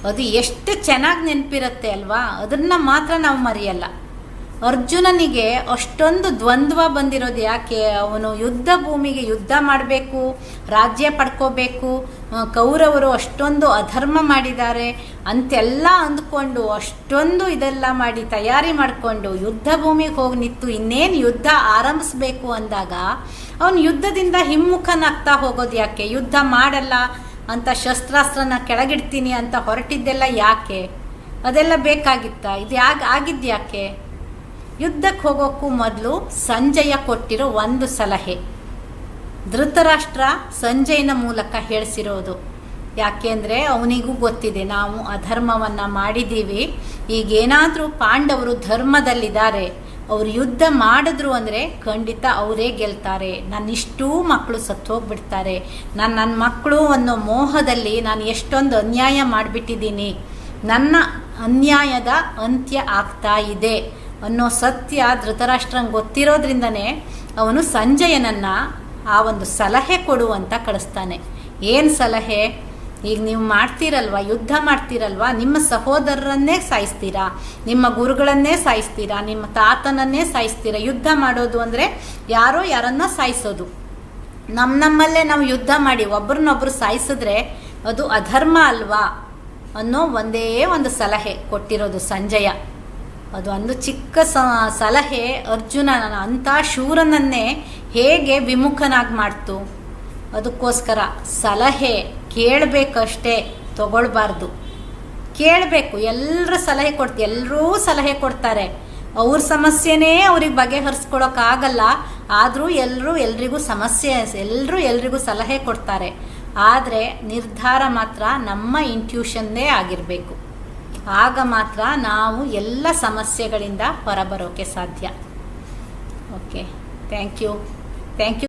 ಅದು ಎಷ್ಟು ಚೆನ್ನಾಗಿ ನೆನಪಿರುತ್ತೆ ಅಲ್ವಾ? ಅದನ್ನು ಮಾತ್ರ ನಾವು ಮರೆಯಲ್ಲ. ಅರ್ಜುನನಿಗೆ ಅಷ್ಟೊಂದು ದ್ವಂದ್ವ ಬಂದಿರೋದು ಯಾಕೆ? ಅವನು ಯುದ್ಧ ಭೂಮಿಗೆ ಯುದ್ಧ ಮಾಡಬೇಕು, ರಾಜ್ಯ ಪಡ್ಕೋಬೇಕು ಕೌರವರು ಅಷ್ಟೊಂದು ಅಧರ್ಮ ಮಾಡಿದ್ದಾರೆ, ಅಂತೆಲ್ಲ ಅಂದ್ಕೊಂಡು ಅಷ್ಟೊಂದು ಇದೆಲ್ಲ ಮಾಡಿ ತಯಾರಿ ಮಾಡಿಕೊಂಡು ಯುದ್ಧ ಭೂಮಿಗೆ ಹೋಗಿ ನಿಂತು ಇನ್ನೇನು ಯುದ್ಧ ಆರಂಭಿಸ್ಬೇಕು ಅಂದಾಗ, ಅವನು ಯುದ್ಧದಿಂದ ಹಿಮ್ಮುಖನಾಗ್ತಾ ಹೋಗೋದು ಯಾಕೆ? ಯುದ್ಧ ಮಾಡಲ್ಲ ಅಂತ ಶಸ್ತ್ರಾಸ್ತ್ರನ ಕೆಳಗಿಡ್ತೀನಿ ಅಂತ ಹೊರಟಿದ್ದೆಲ್ಲ ಯಾಕೆ? ಅದೆಲ್ಲ ಬೇಕಾಗಿತ್ತಾ? ಇದು ಯಾಕೆ ಆಗಿದ್ಯಾಕೆ? ಯುದ್ಧಕ್ಕೆ ಹೋಗೋಕ್ಕೂ ಮೊದಲು ಸಂಜಯ ಕೊಟ್ಟಿರೋ ಒಂದು ಸಲಹೆ. ಧೃತರಾಷ್ಟ್ರ ಸಂಜಯನ ಮೂಲಕ ಹೇಳಿಸಿರೋದು. ಯಾಕೆಂದರೆ ಅವನಿಗೂ ಗೊತ್ತಿದೆ, ನಾವು ಅಧರ್ಮವನ್ನು ಮಾಡಿದ್ದೀವಿ, ಈಗೇನಾದರೂ ಪಾಂಡವರು ಧರ್ಮದಲ್ಲಿದ್ದಾರೆ. ಅವ್ರು ಯುದ್ಧ ಮಾಡಿದ್ರು ಅಂದರೆ ಖಂಡಿತ ಅವರೇ ಗೆಲ್ತಾರೆ. ನನ್ನಿಷ್ಟೂ ಮಕ್ಕಳು ಸತ್ತೋಗ್ಬಿಡ್ತಾರೆ ನಾನು ನನ್ನ ಮಕ್ಕಳು ಅನ್ನೋ ಮೋಹದಲ್ಲಿ ನಾನು ಎಷ್ಟೊಂದು ಅನ್ಯಾಯ ಮಾಡಿಬಿಟ್ಟಿದ್ದೀನಿ. ನನ್ನ ಅನ್ಯಾಯದ ಅಂತ್ಯ ಆಗ್ತಾ ಇದೆ ಅನ್ನೋ ಸತ್ಯ ಧೃತರಾಷ್ಟ್ರಂಗೆ ಗೊತ್ತಿರೋದ್ರಿಂದನೇ ಅವನು ಸಂಜಯನನ್ನು ಆ ಒಂದು ಸಲಹೆ ಕೊಡುವಂತ ಕಳಿಸ್ತಾನೆ. ಏನು ಸಲಹೆ? ಈಗ ನೀವು ಮಾಡ್ತೀರಲ್ವ, ಯುದ್ಧ ಮಾಡ್ತೀರಲ್ವಾ, ನಿಮ್ಮ ಸಹೋದರರನ್ನೇ ಸಾಯಿಸ್ತೀರಾ, ನಿಮ್ಮ ಗುರುಗಳನ್ನೇ ಸಾಯಿಸ್ತೀರಾ, ನಿಮ್ಮ ತಾತನನ್ನೇ ಸಾಯಿಸ್ತೀರಾ? ಯುದ್ಧ ಮಾಡೋದು ಅಂದರೆ ಯಾರೋ ಯಾರನ್ನ ಸಾಯಿಸೋದು. ನಮ್ಮ ನಮ್ಮಲ್ಲೇ ನಾವು ಯುದ್ಧ ಮಾಡಿ ಒಬ್ರನ್ನೊಬ್ರು ಸಾಯಿಸಿದ್ರೆ ಅದು ಅಧರ್ಮ ಅಲ್ವಾ ಅನ್ನೋ ಒಂದೇ ಒಂದು ಸಲಹೆ ಕೊಟ್ಟಿರೋದು ಸಂಜಯ. ಅದು ಒಂದು ಚಿಕ್ಕ ಸಲಹೆ ಅರ್ಜುನ ಅಂಥ ಶೂರನನ್ನೇ ಹೇಗೆ ವಿಮುಖನಾಗಿ ಮಾಡ್ತು? ಅದಕ್ಕೋಸ್ಕರ ಸಲಹೆ. ಕೇಳಬೇಕಷ್ಟೇ, ತಗೊಳ್ಬಾರ್ದು. ಕೇಳಬೇಕು ಎಲ್ಲರೂ ಸಲಹೆ ಕೊಡ್ತಿ ಎಲ್ಲರೂ ಸಲಹೆ ಕೊಡ್ತಾರೆ. ಅವ್ರ ಸಮಸ್ಯೆನೇ ಅವ್ರಿಗೆ ಬಗೆಹರಿಸ್ಕೊಳಕ್ಕಾಗಲ್ಲ ಆದರೂ ಎಲ್ಲರೂ ಎಲ್ರಿಗೂ ಸಮಸ್ಯೆ ಎಲ್ಲರೂ ಎಲ್ರಿಗೂ ಸಲಹೆ ಕೊಡ್ತಾರೆ. ಆದರೆ ನಿರ್ಧಾರ ಮಾತ್ರ ನಮ್ಮ ಇಂಟ್ಯೂಷನ್ನೇ ಆಗಿರಬೇಕು. ಆಗ ಮಾತ್ರ ನಾವು ಎಲ್ಲ ಸಮಸ್ಯೆಗಳಿಂದ ಹೊರಬರೋಕ್ಕೆ ಸಾಧ್ಯ. Okay thank you thank you